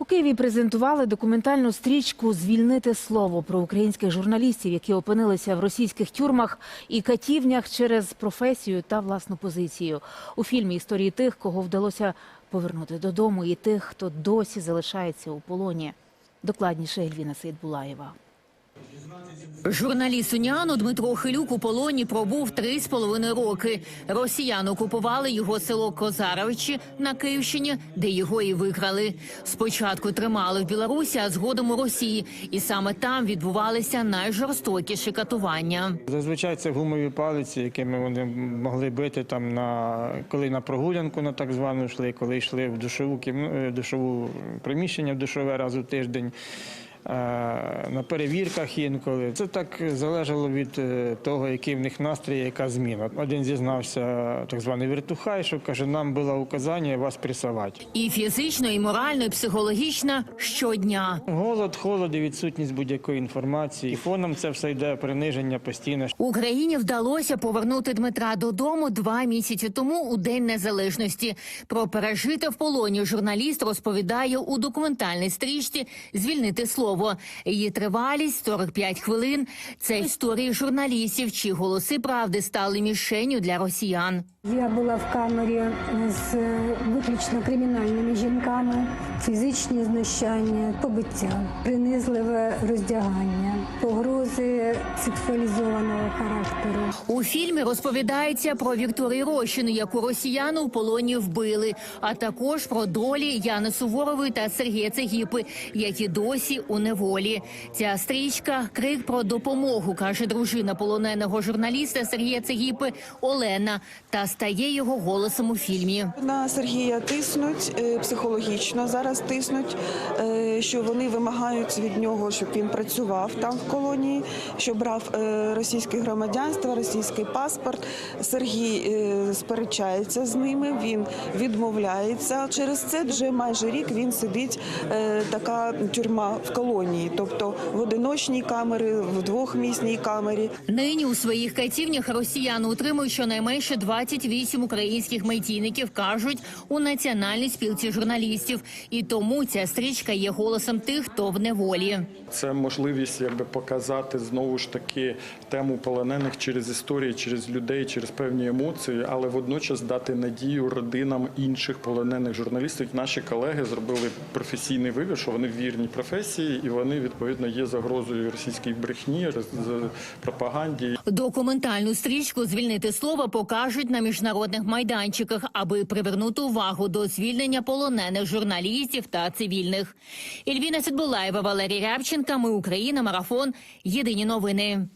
У Києві презентували документальну стрічку Звільнити слово про українських журналістів, які опинилися в російських тюрмах і катівнях через професію та власну позицію. У фільмі історії тих, кого вдалося повернути додому, і тих, хто досі залишається у полоні. Докладніше Ельвіна Сейдбулаєва. Журналіст Уніану Дмитро Хилюк у полоні пробув три з половиною роки. Росіяни окупували його село Козаровичі на Київщині, де його і викрали. Спочатку тримали в Білорусі, а згодом у Росії, і саме там відбувалися найжорстокіші катування. Зазвичай це гумові палиці, якими вони могли бити там на коли на прогулянку на так звану йшли, коли йшли в душову е, душову приміщення в душове раз у тиждень. Е, На перевірках інколи це так залежало від е, того, який в них настрій, яка зміна. Один зізнався, так званий вертухай, що каже, нам було указання вас пресувати. І фізично, і морально, і психологічно щодня. Голод, холод і відсутність будь-якої інформації. І фоном це все йде приниження постійне. Україні вдалося повернути Дмитра додому два місяці тому у День Незалежності. Про пережите в полоні журналіст розповідає у документальній стрічці Звільнити слово. Її тривалість 45 хвилин. Це історії журналістів, чи голоси правди стали мішенню для росіян. Я була в камері з виключно кримінальними жінками, фізичні знущання, побиття, принизливе роздягання, погрози сексуалізованого характеру. У фільмі розповідається про Вікторію Рощину, яку росіяни у полоні вбили, а також про долі Яни Суворової та Сергія Цегіпи, які досі у неволі. Ця стрічка крик про допомогу, каже дружина полоненого журналіста Сергія Цегіпи Олена, та стає його голосом у фільмі. На Сергія тиснуть е, психологічно зараз тиснуть, е, що вони вимагають від нього, щоб він працював там в колонії, що брав е, російське громадянство, російський паспорт. Сергій сперечається з ними, він відмовляється. Через це вже майже рік він сидить така тюрма в колонії, тобто в одиночній камері, в двохмісній камері. Нині у своїх катівнях росіяни утримують щонайменше 28 українських медійників, кажуть у національній спілці журналістів. І тому ця стрічка є голосом тих, хто в неволі. Це можливість якби показати знову ж таки тему полонених через історії, через людей, через певні емоції, але водночас дати надію родинам інших полонених журналістів. Наші колеги зробили професійний вибір, що вони в вірній професії, і вони відповідно є загрозою російській брехні, пропаганді. Документальну стрічку звільнити слово покажуть на міжнародних майданчиках, аби привернути увагу до звільнення полонених журналістів та цивільних. Ільвіна Сідбулаєва, Валерій Рябченка. Ми Україна. Марафон. Єдині новини.